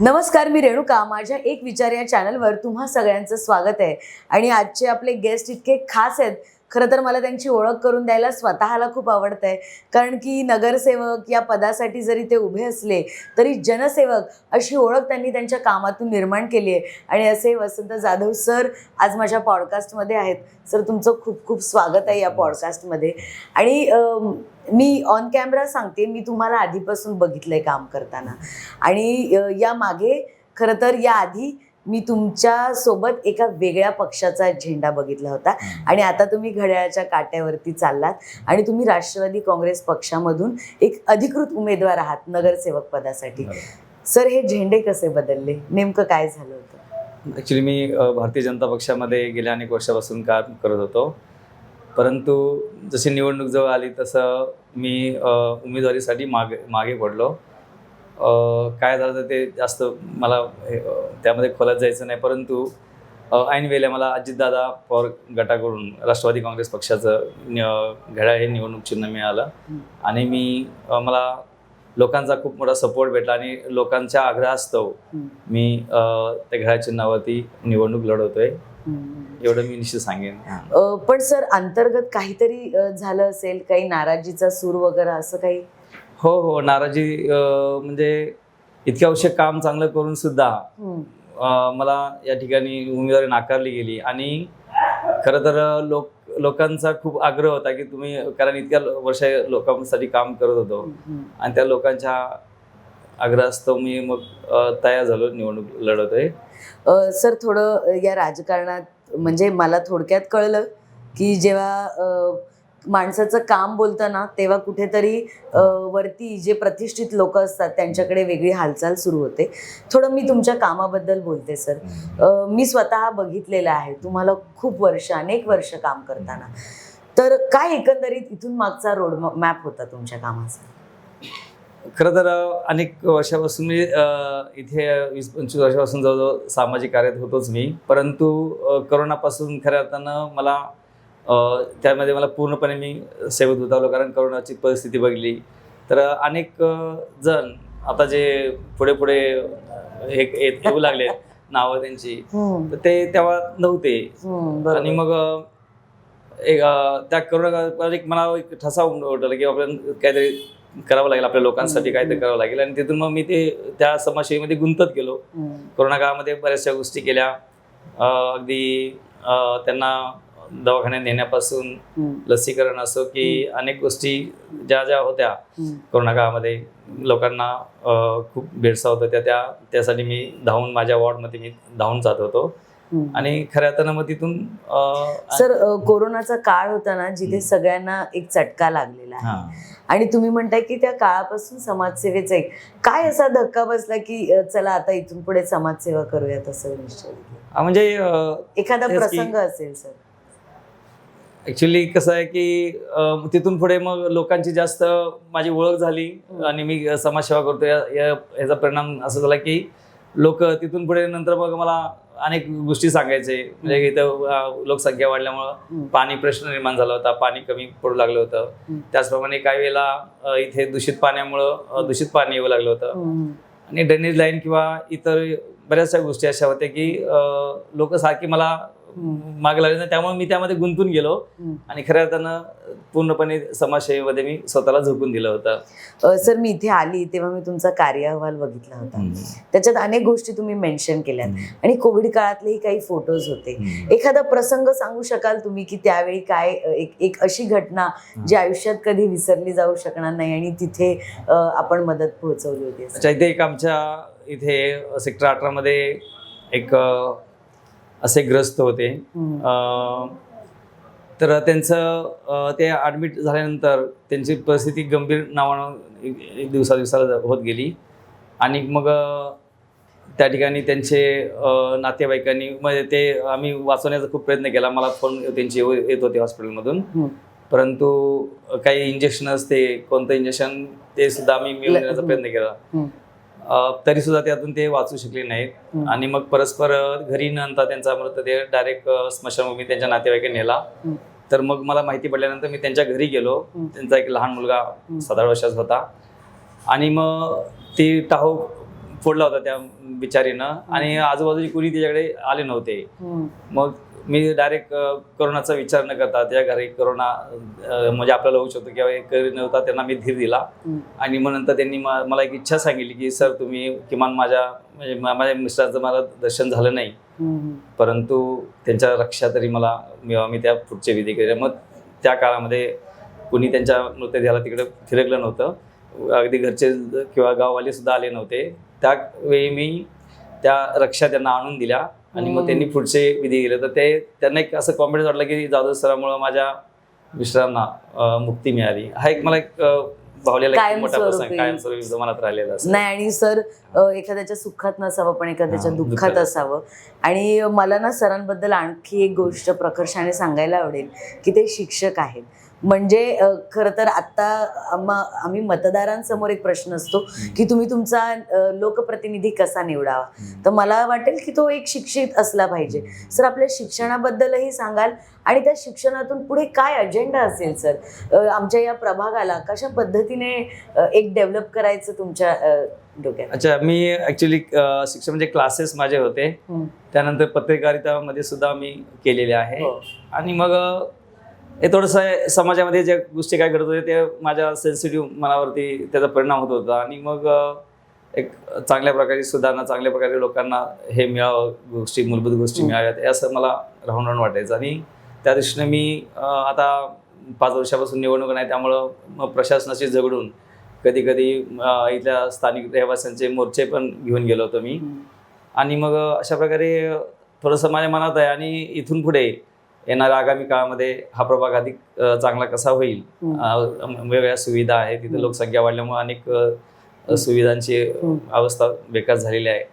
नमस्कार मी रेणुका. माझ्या एक विचार या चॅनलवर तुम्हा सगळ्यांचं स्वागत आहे. आणि आजचे आपले गेस्ट इतके खास आहेत खरं तर मला त्यांची ओळख करून द्यायला स्वतःला खूप आवडतं आहे कारण की नगरसेवक या पदासाठी जरी ते उभे असले तरी जनसेवक अशी ओळख त्यांनी त्यांच्या कामातून निर्माण केली आहे. आणि असे वसंत जाधव सर आज माझ्या पॉडकास्टमध्ये आहेत. सर तुमचं खूप खूप स्वागत आहे या पॉडकास्टमध्ये. आणि मी ऑन कॅमेरा सांगते मी तुम्हाला आधीपासून बघितलं आहे काम करताना. आणि या मागे खरं तर या आधी मी तुमच्यासोबत एका वेगळ्या पक्षाचा झेंडा बघितला होता. आणि आता तुम्ही घड्याळाच्या काट्यावरती चाललात. आणि तुम्ही राष्ट्रवादी काँग्रेस पक्षामधून एक अधिकृत उमेदवार आहात नगरसेवक पदासाठी. सर हे झेंडे कसे बदलले? नेमकं काय झालं होतं? ॲक्च्युली मी भारतीय जनता पक्षामध्ये गेल्या अनेक वर्षापासून काम करत होतो. परंतु जशी निवडणूक जवळ आली तसं मी उमेदवारीसाठी मागे मागे पडलो. काय झालं तर ते जास्त मला त्यामध्ये खोलात जायचं नाही. परंतु ऐनवेळेला ऐन मला अजितदादा पवार गटाकडून राष्ट्रवादी काँग्रेस पक्षाचं घड्याळ हे निवडणूक चिन्ह मिळालं. आणि मी मला लोकांचा खूप मोठा सपोर्ट भेटला आणि लोकांच्या आग्रहास्तव मी त्या घड्याळ चिन्हावरती निवडणूक लढवतोय. एवढं मी निश्चित सांगेन. पण सर अंतर्गत काहीतरी झालं असेल काही नाराजीचा सूर वगैरे असं काही हो हो नाराजी म्हणजे इतक्या वर्ष काम चांगलं करून सुद्धा. अ, मला या ठिकाणी उमेदवारी नाकारली गेली आणि खरं तर लोक लोकांचा खूप आग्रह होता की तुम्ही कारण इतक्या वर्ष लोकांसाठी काम करत होतो. आणि त्या लोकांच्या आग्रहास्तव मी मग तयार झालो निवडणूक लढवतोय सर थोडं या राजकारणात म्हणजे मला थोडक्यात कळलं की जेव्हा माणसाचं काम बोलताना तेव्हा कुठेतरी वरती जे प्रतिष्ठित लोक असतात त्यांच्याकडे वेगळी हालचाल सुरू होते. थोडं मी तुमच्या कामाबद्दल बोलते सर. मी स्वतः बघितलेलं आहे. तुम्हाला खूप वर्ष अनेक वर्ष काम करताना. तर काय एकंदरीत इथून मागचा रोड मॅप होता तुमच्या कामाचा? खरं तर अनेक वर्षापासून मी इथे वीस पंचवीस वर्षापासून जवळजवळ सामाजिक कार्यात होतोच मी. परंतु करोनापासून खऱ्या अर्थानं मला त्यामध्ये मला पूर्णपणे मी सेवेत उतरलो कारण करोनाची परिस्थिती बघितली. तर अनेक जण आता जे पुढे पुढे हे येऊ लागले नावं त्यांची. हम्म, तर ते तेव्हा नव्हते. बरोबर. आणि मग एक त्या करोना एक मला एक ठसा उमटला की आपल्याला काहीतरी करावं लागेल आपल्या लोकांसाठी काहीतरी करावं लागेल. आणि तिथून मग मी ते त्या समाजसेवेमध्ये गुंतत गेलो. कोरोना काळामध्ये बऱ्याचशा गोष्टी केल्या. अगदी त्यांना दवाखान्यात नेण्यापासून लसीकरण असो की अनेक गोष्टी ज्या ज्या होत्या. कोरोना काळामध्ये लोकांना खूप भेडसावत होत्या त्या त्यासाठी मी धावून माझ्या वॉर्डमध्ये मी धावून जात होतो. आणि खऱ्या अर्थानं मग तिथून सर कोरोनाचा काळ होता ना जिथे. सगळ्यांना एक चटका लागलेला आहे. आणि तुम्ही म्हणताय की त्या काळापासून समाजसेवेचा एक काय असा धक्का बसला की चला आता इथून पुढे समाजसेवा करूयात असं निश्चय म्हणजे एखादा प्रसंग असेल सर ऍक्च्युली कसं आहे की तिथून पुढे मग लोकांची जास्त माझी ओळख झाली. आणि मी समाजसेवा करतो या याचा परिणाम असा झाला की लोक तिथून पुढे नंतर मग मला अनेक गोष्टी सांगायचे म्हणजे इथं लोकसंख्या वाढल्यामुळं. पाणी प्रश्न निर्माण झाला होता पाणी कमी पडू लागलं होतं. त्याचप्रमाणे काही वेळेला इथे दूषित पाण्यामुळं दूषित पाणी येऊ लागलं होतं. आणि ड्रेनेज लाईन किंवा इतर बऱ्याचशा गोष्टी अशा होत्या की लोक सारखी मला. मागे लागले त्यामुळे मी त्यामध्ये गुंतून गेलो. आणि खऱ्या अर्थानं पूर्णपणे समाजसेवेमध्ये मी स्वतःला झोकून दिलं होतं. सर मी इथे आली तेव्हा मी तुमचा कार्य अहवाल बघितला होता. त्याच्यात अनेक गोष्टी तुम्ही मेन्शन केल्यात. आणि कोविड काळातलेही काही फोटोज होते. एखादा प्रसंग सांगू शकाल तुम्ही की त्यावेळी काय एक एक अशी घटना जी आयुष्यात कधी विसरली जाऊ शकणार नाही आणि तिथे आपण मदत पोहोचवली होती इथे एक आमच्या इथे सेक्टर अठरामध्ये एक असे ग्रस्त होते. तर त्यांचं ते ॲडमिट झाल्यानंतर त्यांची परिस्थिती गंभीर नावानं एक एक दिवसा दिवसाला होत गेली. आणि मग त्या ठिकाणी त्यांचे नातेवाईकांनी म्हणजे ते आम्ही वाचवण्याचा खूप प्रयत्न केला. मला फोन त्यांचे येत होते हॉस्पिटलमधून. परंतु काही इंजेक्शन असते कोणतं इंजेक्शन ते सुद्धा आम्ही मिळवून देण्याचा प्रयत्न केला. तरी सुद्धा त्यातून ते वाचू शकले नाहीत. आणि मग परस्पर घरी न आणता त्यांचा मृतदेह डायरेक्ट स्मशानभूमी त्यांच्या नातेवाईकांनी नेला. तर मग मला माहिती पडल्यानंतर मी त्यांच्या घरी गेलो. त्यांचा एक लहान मुलगा सात आठ वर्षाचा होता आणि मग ती टाहो फोडला होता त्या बिचारीनं आणि आजूबाजूची कुणी त्याच्याकडे आले नव्हते. मग मी डायरेक्ट करोनाचा विचार न करता त्या घरी करोना म्हणजे आपल्याला होऊ शकतो किंवा एक नव्हता त्यांना मी धीर दिला. आणि मग नंतर त्यांनी मला एक इच्छा सांगितली की सर तुम्ही किमान माझ्या म्हणजे माझ्या मिस्टरांचं मला दर्शन झालं नाही. परंतु त्यांच्या रक्षा तरी मला मिळावा मी त्या पुढचे विधी केले मग त्या काळामध्ये कुणी त्यांच्या मृतदेहाला तिकडे फिरकलं नव्हतं. अगदी घरचे किंवा गाववाले सुद्धा आले नव्हते. त्यावेळी मी त्या रक्षा त्यांना आणून दिल्या. आणि मग. त्यांनी पुढचे विधी केले तर ते त्यांना एक असं कॉन्फिडन्स वाटलं की जाधव सरामुळं माझ्या मिस्टरांना मुक्ती मिळाली हा एक मला एक भावलेला मोठा प्रसंग कायमस्वरूपी. राहिलेला नाही आणि सर एखाद्याच्या सुखात नसावं पण एखाद्याच्या दुःखात. असावं आणि मला ना सरांबद्दल आणखी एक गोष्ट प्रकर्षाने सांगायला आवडेल की ते शिक्षक आहेत म्हणजे खरं तर आत्ता आम्हा मतदारांसमोर एक प्रश्न असतो की तुम्ही तुमचा लोकप्रतिनिधी कसा निवडावा? तर मला वाटेल की तो एक शिक्षित असला पाहिजे. सर आपल्या शिक्षणाबद्दलही सांगाल आणि त्या शिक्षणातून पुढे काय अजेंडा असेल सर? आमच्या या प्रभागाला कशा पद्धतीने एक डेव्हलप करायचं तुमच्या डोक्यात? अच्छा मी ॲक्च्युली शिक्षण म्हणजे क्लासेस माझे होते. त्यानंतर पत्रकारितामध्ये सुद्धा मी केलेले आहे. हो. आणि मग हे थोडंसं समाजामध्ये ज्या गोष्टी काय घडत होत्या ते माझ्या सेन्सिटिव्ह मनावरती त्याचा परिणाम होत होता आणि मग अ, एक चांगल्या प्रकारे सुधारणा चांगल्या प्रकारे लोकांना हे मिळावं गोष्टी मूलभूत गोष्टी हम्म. मिळाव्यात हे असं मला राहून राहून वाटायचं आणि त्या दृष्टीने मी अ, आता पाच वर्षापासून निवडणूक नाही त्यामुळं मग प्रशासनाशी झगडून कधी कधी इथल्या स्थानिक रहिवाशांचे मोर्चे पण घेऊन गेलो होतो मी. आणि मग अशा प्रकारे थोडंसं माझ्या मनात आहे आणि इथून पुढे येणाऱ्या आगामी काळामध्ये हा प्रभाग अधिक चांगला कसा होईल वेगवेगळ्या सुविधा आहेत तिथे. लोकसंख्या वाढल्यामुळे अनेक सुविधांची. अवस्था बेकार झालेली आहे.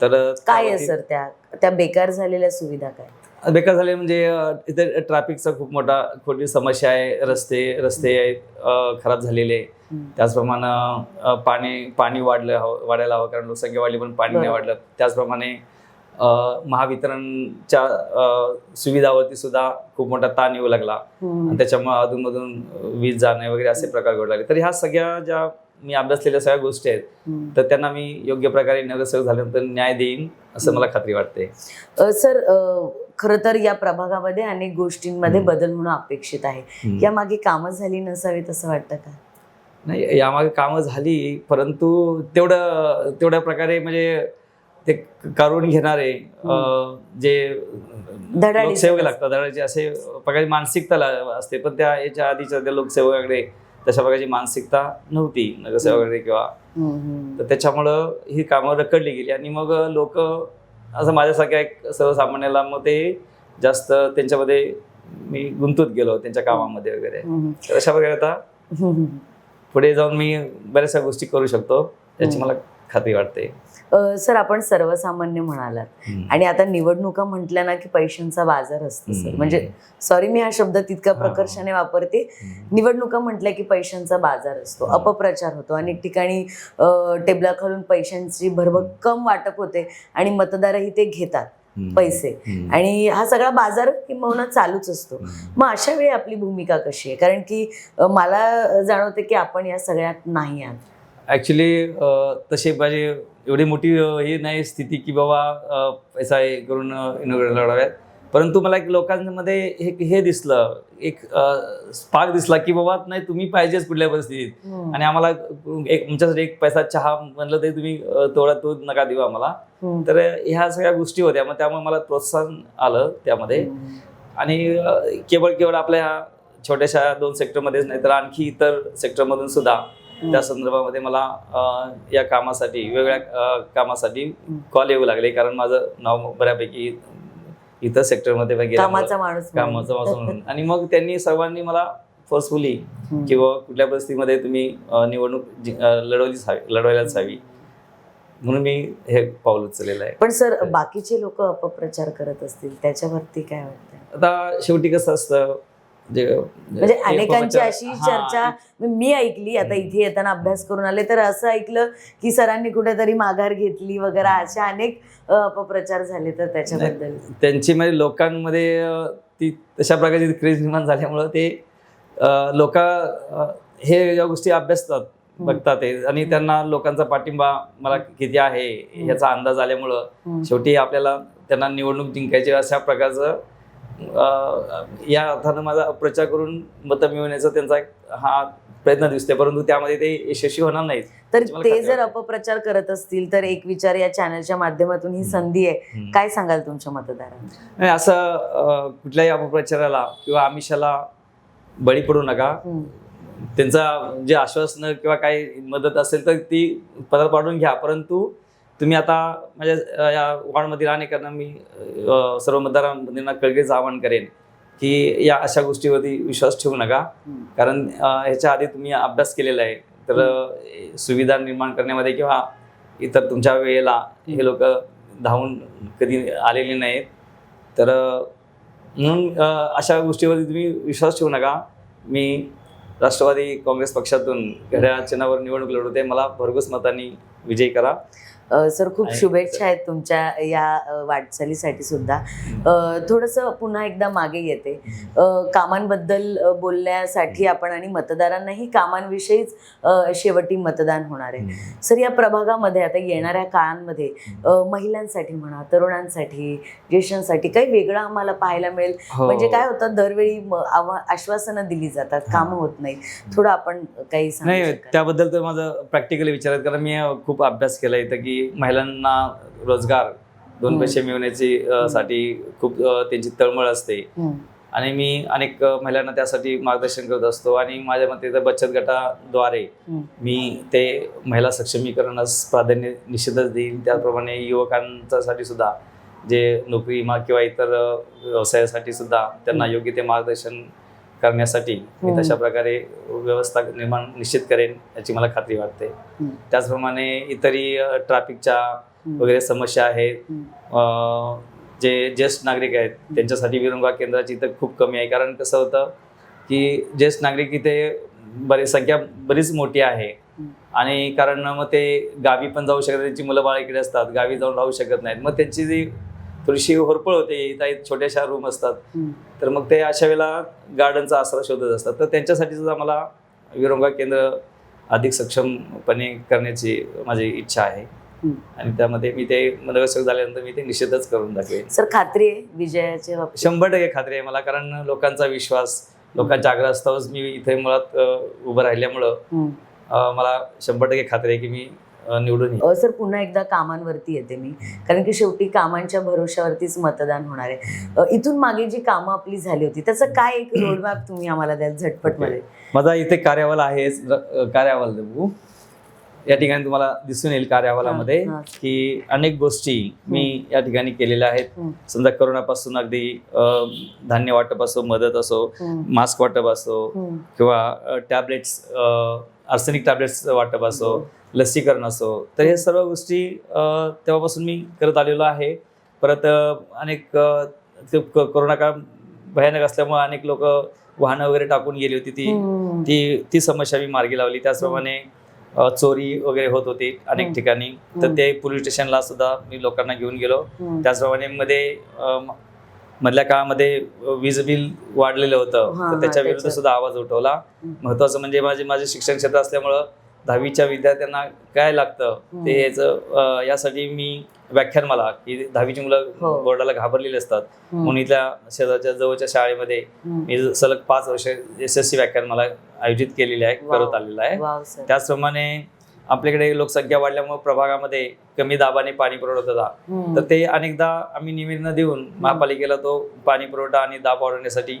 तर काय आहे सर त्या त्या बेकार झालेल्या सुविधा काय बेकार झाले म्हणजे इथे ट्रॅफिकचा खूप मोठा खोटी समस्या आहे रस्ते रस्ते आहेत खराब झालेले. त्याचप्रमाणे पाणी पाणी वाढलं वाढायला हवं कारण लोकसंख्या वाढली पण पाणी नाही. वाढलं त्याचप्रमाणे महावितरणच्या सुविधावरती सुद्धा खूप मोठा ताण येऊ लागला. हम्म. आणि त्याच्यामुळे अधूनमधून वीज जाणे वगैरे असे प्रकार घडू लागले. तर ह्या सगळ्या ज्या मी अभ्यासलेल्या सगळ्या गोष्टी आहेत हम्म. तर त्यांना मी योग्य प्रकारे नगरसेवक झाल्यानंतर न्याय देईन असं मला खात्री वाटते. सर खरं तर या प्रभागामध्ये अनेक गोष्टींमध्ये. बदल होणं अपेक्षित आहे. या मागे कामं झाली नसावीत असं वाटतं का? नाही यामागे कामं झाली परंतु तेवढं तेवढ्या प्रकारे म्हणजे ते काढून घेणारे जे लोकसेवक. लागतात धडाचे असे प्रकारची मानसिकता असते पण त्या याच्या आधीच्या त्या लोकसेवकाकडे तशा प्रकारची मानसिकता नव्हती नगरसेवकाकडे किंवा. तर त्याच्यामुळं ही कामं रखडली गेली आणि मग लोक असं माझ्यासारख्या एक सर्वसामान्याला मग ते जास्त त्यांच्यामध्ये मी गुंतूत गेलो त्यांच्या कामामध्ये वगैरे तर अशा प्रकारे आता. पुढे जाऊन मी बऱ्याचशा गोष्टी करू शकतो याची हम्म. मला खात्री वाटते सर आपण सर्वसामान्य म्हणालात. आणि आता निवडणुका म्हटल्या ना की पैशांचा बाजार असतो सर. म्हणजे सॉरी मी हा शब्द तितका. प्रकर्षाने वापरते. निवडणुका म्हटल्या की पैशांचा बाजार असतो. अपप्रचार होतो. अनेक ठिकाणी टेबलाखालून पैशांची भरभक्कम वाटप होते आणि मतदारही ते घेतात पैसे. आणि हा सगळा बाजार किंबहुना चालूच असतो. मग अशा वेळी आपली भूमिका कशी आहे? कारण की मला जाणवते की आपण या सगळ्यात नाही आहात. ॲक्च्युली तशी माझी एवढी मोठी ही नाही स्थिती की बाबा पैसा हे करून लढाव्यात. परंतु मला एक लोकांमध्ये हे हे दिसलं एक स्पार्क दिसला की बाबा नाही तुम्ही पाहिजेच कुठल्या परिस्थितीत. आणि आम्हाला एक तुमच्यासाठी एक पैसा चहा म्हणलं तरी तुम्ही तेवढा तो नका देऊ आम्हाला. तर ह्या सगळ्या गोष्टी होत्या. मग त्यामुळे मला प्रोत्साहन आलं त्यामध्ये. आणि केवळ केवळ आपल्या ह्या छोट्याशा दोन सेक्टरमध्येच नाही तर आणखी इतर सेक्टरमधून सुद्धा त्या संदर्भामध्ये मला या कामासाठी वेगवेगळ्या अ, कामासाठी कॉल येऊ लागले. कारण माझं नाव बऱ्यापैकी इतर सेक्टरमध्ये वगैरे कामाचा माणूस म्हणून. कामाचं वाचून म्हणून. आणि मग त्यांनी सर्वांनी मला फोर्सफुली. किंवा कुठल्या परिस्थितीमध्ये तुम्ही निवडणूक लढवलीच हवी लढवायलाच हवी म्हणून मी हे पाऊल उचललेलं आहे. पण सर बाकीचे लोक अपप्रचार करत असतील त्याच्यावरती काय वाटतं? आता शेवटी कसं असतं म्हणजे अनेकांची अशी चर्चा मी ऐकली आता. इथे येताना अभ्यास करून आले तर असं ऐकलं की सरांनी कुठेतरी माघार घेतली वगैरे अशा अनेक अपप्रचार झाले तर त्याच्याबद्दल. त्यांची म्हणजे लोकांमध्ये ती तशा प्रकारची क्रेज निर्माण झाल्यामुळं ते लोक हे या गोष्टी अभ्यासतात बघतात ते. आणि त्यांना लोकांचा पाठिंबा मला किती आहे याचा अंदाज आल्यामुळं. शेवटी आपल्याला त्यांना निवडणूक जिंकायची अशा प्रकारचं या अर्थानं माझा प्रचार करून मतं मिळवण्याचा त्यांचा हा प्रयत्न दिसते परंतु त्यामध्ये ते यशस्वी होणार नाहीत तर ते जर. अपप्रचार करत असतील तर एक विचार या चॅनलच्या माध्यमातून ही संधी आहे. काय सांगाल तुमच्या मतदारांना असं कुठल्याही अपप्रचाराला किंवा आमिषाला बळी पडू नका. त्यांचा जे आश्वासनं किंवा काही मदत असेल तर ती पदर पाडून घ्या परंतु तुम्ही आता माझ्या या वॉर्डमधील अनेकांना मी सर्व मतदारांना कळकळीचं आवाहन करेन की या अशा गोष्टीवरती विश्वास ठेवू नका. कारण ह्याच्या आधी तुम्ही अभ्यास केलेला आहे. तर सुविधा निर्माण करण्यामध्ये किंवा इतर तुमच्या वेळेला हे लोक धावून कधी आलेले नाहीत. तर म्हणून अशा गोष्टीवरती तुम्ही विश्वास ठेवू नका. मी राष्ट्रवादी काँग्रेस पक्षातून घड्याळ चिन्हावर निवडणूक लढवते. मला भरघोस मतांनी विजयी करा. सर खूप शुभेच्छा आहेत तुमच्या या वाटचालीसाठी सुद्धा. थोडस पुन्हा एकदा मागे येते. कामांबद्दल बोलण्यासाठी आपण आणि मतदारांनाही कामांविषयीच शेवटी मतदान होणार आहे. सर या प्रभागामध्ये आता येणाऱ्या काळांमध्ये महिलांसाठी म्हणा तरुणांसाठी ज्येष्ठांसाठी काही वेगळं आम्हाला पाहायला मिळेल? हो. म्हणजे काय होतं दरवेळी आश्वासनं दिली जातात कामं होत नाही थोडं आपण काही नाही? त्याबद्दल तर माझं प्रॅक्टिकली विचार आहे कारण मी खूप अभ्यास केला इथं की महिलांना रोजगार दोन. पैसे मिळवण्याची साठी खूप त्यांची तळमळ असते. आणि मी अनेक महिलांना त्यासाठी मार्गदर्शन करत असतो आणि माझ्या मते तर बचत गटाद्वारे. मी ते महिला सक्षमीकरणास प्राधान्य निश्चितच देईल त्याचप्रमाणे युवकांसाठी सुद्धा जे नोकरी किंवा इतर व्यवसायासाठी सुद्धा त्यांना योग्य ते मार्गदर्शन करण्यासाठी मी हम्म. तशा प्रकारे व्यवस्था निर्माण निश्चित करेन याची मला खात्री वाटते. त्याचप्रमाणे इतरही ट्रॅफिकच्या. वगैरे समस्या आहेत जे ज्येष्ठ नागरिक आहेत त्यांच्यासाठी विरंगुळा केंद्राची तर खूप कमी आहे कारण कसं होतं की ज्येष्ठ नागरिक इथे बरी संख्या बरीच मोठी आहे. आणि कारण मग ते गावी पण जाऊ शकत त्यांची मुलं बाळ इकडे असतात गावी जाऊन राहू शकत नाहीत मग त्यांची जी थोडीशी होरपळ होते इथं एक छोट्याशा रूम असतात. तर मग ते अशा वेळेला गार्डनचा आसरा शोधत असतात. तर त्यांच्यासाठी सुद्धा मला विरंगुळा केंद्र अधिक सक्षमपणे करण्याची माझी इच्छा आहे. आणि त्यामध्ये मी ते नगरसेवक झाल्यानंतर मी ते निश्चितच करून दाखवेन. सर खात्री आहे बाबतीत? शंभर टक्के खात्री आहे मला कारण लोकांचा विश्वास लोकांच्या आग्रहास्तवच मी इथे मुळात उभं राहिल्यामुळं मला शंभर टक्के खात्री आहे की मी निवडून सर पुन्हा एकदा कामांवरती येते मी. कारण की शेवटी कामांच्या भरोश्यावरतीच मतदान होणार आहे. इथून मागे जी कामं आपली झाली होती त्याचं काय एक रोडमॅप तुम्ही आम्हाला द्याल झटपटमध्ये? माझा इथे कार्यावल आहे कार्यावल देऊ या ठिकाणी तुम्हाला दिसून येईल कार्यावलामध्ये. की अनेक गोष्टी मी या ठिकाणी केलेल्या आहेत. समजा करोनापासून अगदी धान्य वाटप असो मदत असो. मास्क वाटप असो. किंवा टॅबलेट्स आर्सेनिक टॅबलेट्स वाटप असो लसीकरण असो तर हे सर्व गोष्टी तेव्हापासून मी करत आलेलो आहे परत अनेक ते कोरोना काळ भयानक असल्यामुळे अनेक लोक वाहनं वगैरे टाकून गेली होती ती हम्म. ती ती समस्या मी मार्गी लावली त्याचप्रमाणे चोरी वगैरे होत होती अनेक हम्म. ठिकाणी तर हम्म. ते पोलीस स्टेशनला सुद्धा मी लोकांना घेऊन गेलो. त्याचप्रमाणे मध्ये मधल्या काळामध्ये वीज बिल वाढलेलं होतं हा, तर हा, त्याच्या विरुद्ध सुद्धा आवाज उठवला. महत्वाचं म्हणजे माझे माझे शिक्षण क्षेत्र असल्यामुळं दहावीच्या विद्यार्थ्यांना काय लागतं. ते याचं यासाठी मी व्याख्यान मला की दहावीची मुलं हो. बोर्डाला घाबरलेली असतात. म्हणून इथल्या शेजारच्या जवळच्या शाळेमध्ये. मी सलग पाच वर्ष सी व्याख्यान मला आयोजित केलेले आहे. करत आलेलं आहे त्याचप्रमाणे आपल्याकडे लोकसंख्या वाढल्यामुळे प्रभागामध्ये कमी दाबाने पाणी पुरवठा होता. तर ते अनेकदा आम्ही निवेदन देऊन महापालिकेला तो पाणी पुरवठा आणि दाब वाढवण्यासाठी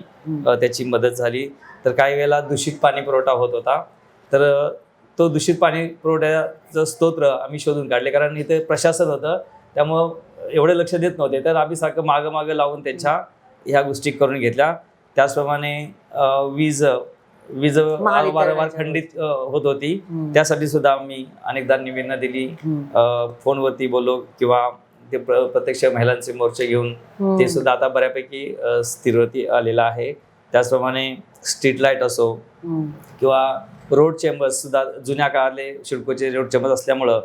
त्याची मदत झाली तर काही वेळेला दूषित पाणी पुरवठा होत होता तर तो दूषित पाणी पुरवठ्याचं स्तोत्र आम्ही शोधून काढले. कारण इथे प्रशासन होतं त्यामुळं एवढे लक्ष देत नव्हते. तर आम्ही सारखं मागं मागं लावून त्यांच्या ह्या गोष्टी करून घेतल्या. त्याचप्रमाणे वीज वीज वारंवार खंडित होत होती. त्यासाठी सुद्धा आम्ही अनेकदा निवेदनं दिली. फोनवरती बोललो किंवा ते प्र- प्रत्यक्ष महिलांचे मोर्चे घेऊन. ते सुद्धा आता बऱ्यापैकी अ, स्थिरवरती आलेलं आहे. त्याचप्रमाणे स्ट्रीट लाइट असो. किंवा रोड चेंबर्स सुद्धा जुन्या काळातले शिडकोचे रोड चेंबर्स असल्यामुळं.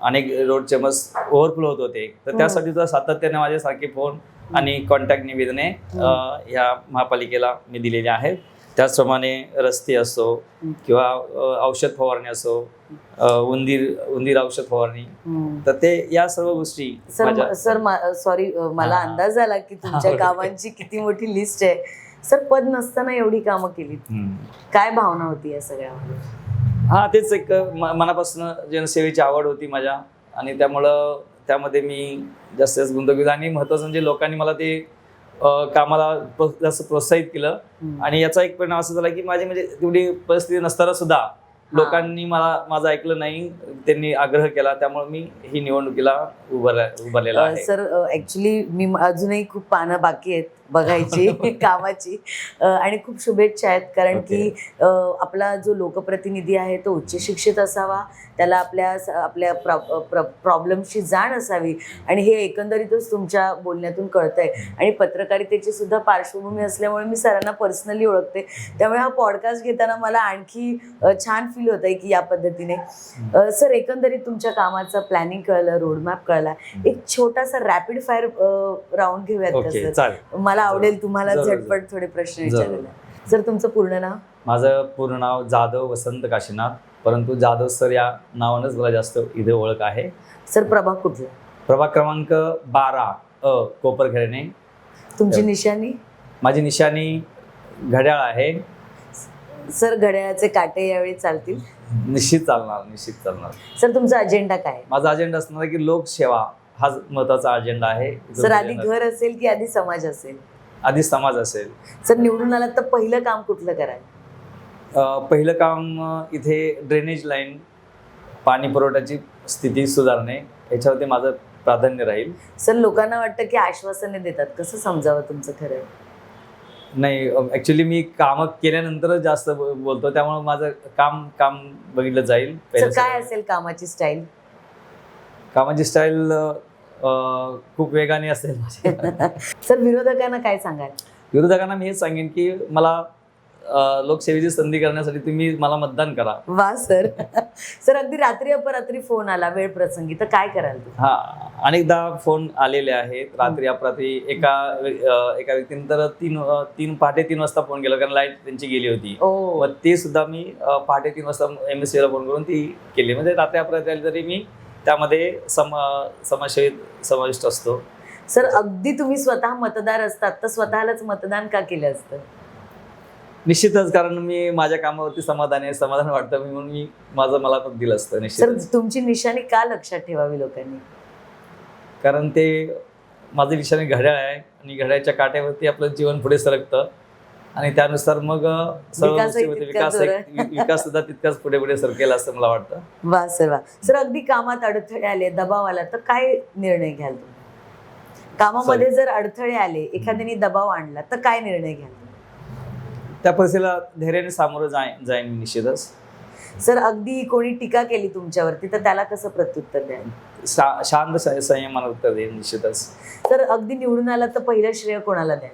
अनेक रोड चेंबर्स ओव्हरफ्लो होत होते तर हो. त्यासाठी सुद्धा सातत्याने माझे सारखे फोन आणि कॉन्टॅक्ट निवेदने अ, ह्या महापालिकेला मी दिलेली आहेत त्याचप्रमाणे रस्ते असो हं. किंवा औषध फवारणी असो उंदीर उंदीर औषध फवारणी. तर ते या सर्व गोष्टी सर सर मला हा. अंदाज आला की तुमच्या हा. कामांची किती मोठी लिस्ट आहे सर पद नसताना एवढी कामं केली. काय भावना होती या सगळ्यामध्ये? हा तेच एक मनापासून जनसेवेची आवड होती माझ्या. आणि त्यामुळं त्यामध्ये मी जास्त जास्त गुंतवणूक केली आणि महत्त्वाचं म्हणजे लोकांनी मला ते कामाला जास्त प्रोत्साहित केलं. आणि याचा एक परिणाम असा झाला की माझी म्हणजे तेवढी परिस्थिती नसताना सुद्धा लोकांनी मला माझं ऐकलं नाही. त्यांनी आग्रह केला. त्यामुळे मी ही निवडणुकीला उभारलेला सर ऍक्च्युली मी म- अजूनही खूप पानं बाकी आहेत. बघायची कामाची. आणि खूप शुभेच्छा आहेत. कारण की आपला जो लोकप्रतिनिधी आहे तो उच्च शिक्षित असावा. त्याला आपल्या आपल्या प्रॉब्लेमची जाण असावी. आणि हे एकंदरीतच तुमच्या बोलण्यातून कळतंय. आणि पत्रकारितेची सुद्धा पार्श्वभूमी असल्यामुळे मी सरांना पर्सनली ओळखते. त्यामुळे हा पॉडकास्ट घेताना मला आणखी छान फील होत आहे की या पद्धतीने. सर एकंदरीत तुमच्या कामाचं प्लॅनिंग कळलं रोडमॅप कळला. एक छोटासा रॅपिड फायर राऊंड घेऊयात का ओके सर? चालेल. मला आवडेल तुम्हाला. झटपट थोडे प्रश्न जरूर. विचारायला. सर तुमचं पूर्ण नाव? माझं पूर्ण नाव जाधव वसंत काशीनाथ परंतु जाधव सर या नावानंच मला जास्त इथे ओळख आहे. सर प्रभाग कुठला? प्रभाग क्रमांक बारा अ कोपरखेरणे तुमची हो. निशाणी? माझी निशाणी घड्याळ आहे. सर घड्याळाचे काटे यावेळी चालतील? निश्चित चालणार निश्चित चालणार. सर तुमचा अजेंडा काय? माझा अजेंडा असणार की लोकसेवा. हा महत्त्वाचा अजेंडा आहे. सर आधी घर असेल की आधी समाज असेल? आधी समाज असेल. सर निवडून आलात तर पहिलं काम कुठलं कराल? अ, पहिलं काम इथे ड्रेनेज लाईन पाणी पुरवठ्याची स्थिती सुधारणे याच्यावरती माझं प्राधान्य राहील. सर लोकांना वाटतं की आश्वासने देतात. कसं समजावं तुमचं खरं? नाही ऍक्च्युली मी कामं केल्यानंतरच जास्त बोलतो. त्यामुळे माझं काम काम बघितलं जाईल. काय. असेल कामाची स्टाईल कामाची स्टाईल खूप वेगाने असेल. सर विरोधकांना काय सांगाल? विरोधकांना मी हेच सांगेन की मला लोकसेवेची संधी करण्यासाठी तुम्ही मला मतदान करा. वा सर. सर अगदी रात्री अपरात्री फोन आला वेळ प्रसंगी तर काय कराल हा अनेकदा फोन आलेले आहेत रात्री अपरात्री. एका एका व्यक्तीने तर तीन तीन पहाटे तीन वाजता फोन केला कारण लाइट त्यांची गेली होती. ते सुद्धा मी पहाटे तीन वाजता एम एस सीला फोन करून ती केली. म्हणजे रात्री अपरात्री आली तरी मी त्यामध्ये सम समाजसेवेत समाविष्ट असतो. सर अगदी तुम्ही स्वतः मतदार असतात तर स्वतःलाच मतदान का केलं असतं? निश्चितच कारण मी माझ्या कामावरती समाधान आहे समाधान वाटतं मी म्हणून मी माझं मला पण दिलं असतं सर निश्चितच तुमची निशाणी का लक्षात ठेवावी लोकांनी? कारण ते माझं विषयाने घड्याळ आहे आणि घड्याळच्या काट्यावरती आपलं जीवन पुढे सरकतं. आणि त्यानुसार मग. तितकाच विकास विकास सुद्धा तितकाच पुढे पुढे सरकेल असं मला वाटतं. वा सर वा. सर अगदी कामात अडथळे आले दबाव आला तर काय निर्णय घ्याल तुम्ही? कामामध्ये जर अडथळे आले एखाद्याने दबाव आणला तर काय निर्णय घ्याल? त्या परिस्थितीला धैर्याने सामोरं जाईन जाईन मी निश्चितच. सर अगदी कोणी टीका केली तुमच्यावरती तर त्याला कसं प्रत्युत्तर द्याल? शा- शांत स- संयमानं उत्तर देईन निश्चितच. तर अगदी निवडून आला तर पहिलं श्रेय कोणाला द्याल?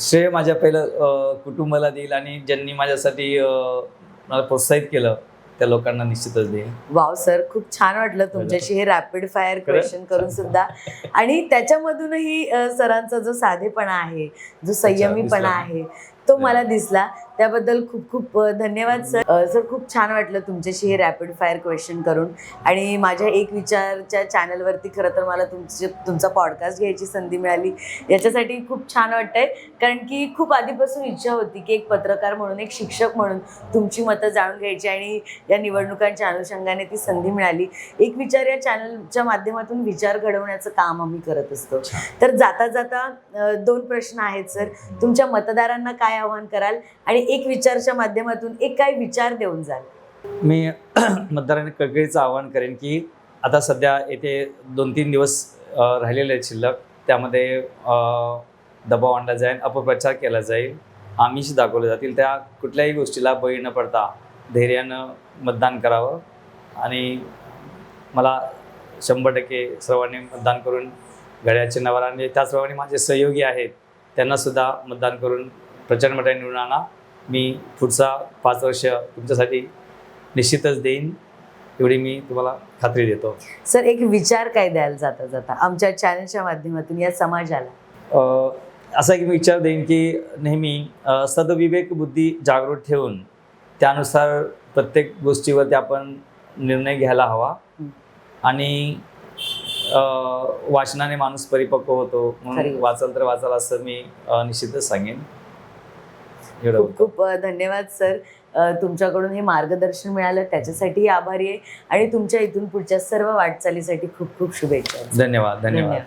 श्रेय माझ्या पहिलं कुटुंबाला देईल आणि ज्यांनी माझ्यासाठी मला प्रोत्साहित केलं त्या लोकांना निश्चितच देईल वाव सर खूप छान वाटलं तुमच्याशी हे रॅपिड फायर? क्वेश्चन करून सुद्धा आणि त्याच्यामधूनही सरांचा जो साधेपणा आहे जो संयमीपणा. आहे तो मला दिसला. त्याबद्दल खूप खूप धन्यवाद सर सर खूप छान वाटलं तुमच्याशी हे रॅपिड फायर क्वेश्चन करून. आणि माझ्या एक विचारच्या चॅनलवरती खरं तर मला तुमचे तुमचा पॉडकास्ट घ्यायची संधी मिळाली. याच्यासाठी खूप छान वाटतंय. कारण की खूप आधीपासून इच्छा होती की एक पत्रकार म्हणून एक शिक्षक म्हणून तुमची मतं जाणून घ्यायची आणि या निवडणुकांच्या अनुषंगाने ती संधी मिळाली. एक विचार या चॅनलच्या माध्यमातून विचार घडवण्याचं काम आम्ही करत असतो. तर जाता जाता दोन प्रश्न आहेत सर तुमच्या मतदारांना काय आवाहन कराल? आणि एक विचारच्या माध्यमातून एक काय विचार देऊन जाल? मी मतदारांनी कळकळीचं आवाहन करेन की आता सध्या येथे दोन तीन दिवस राहिलेले आहेत शिल्लक. त्यामध्ये दबाव आणला जाईल अपप्रचार केला जाईल. आमिष दाखवले जातील. त्या कुठल्याही गोष्टीला बळी न पडता धैर्यानं मतदान करावं. आणि मला शंभर टक्के सर्वांनी मतदान करून घड्याचे नवर आणि त्याचप्रमाणे माझे सहयोगी आहेत त्यांनासुद्धा मतदान करून प्रचंड मोठ्या निवडून आणा. मी पुढचा पाच वर्ष तुमच्यासाठी निश्चितच देईन. एवढी मी तुम्हाला खात्री देतो. सर एक विचार काय द्याल जाता जाता? आमच्या चॅनलच्या माध्यमातून या समाजाला. असा एक मी विचार देईन की नेहमी सदविवेक बुद्धी जागृत ठेवून त्यानुसार प्रत्येक गोष्टीवरती आपण निर्णय घ्यायला हवा. आणि वाचनाने माणूस परिपक्व होतो. म्हणून. वाचाल तर वाचाल असं मी निश्चितच सांगेन. खूप खूप धन्यवाद सर. तुमच्याकडून हे मार्गदर्शन मिळालं. त्याच्यासाठी आभारी आहे. आणि तुमच्या इथून पुढच्या सर्व वाटचालीसाठी खूप खूप शुभेच्छा. धन्यवाद. धन्यवाद.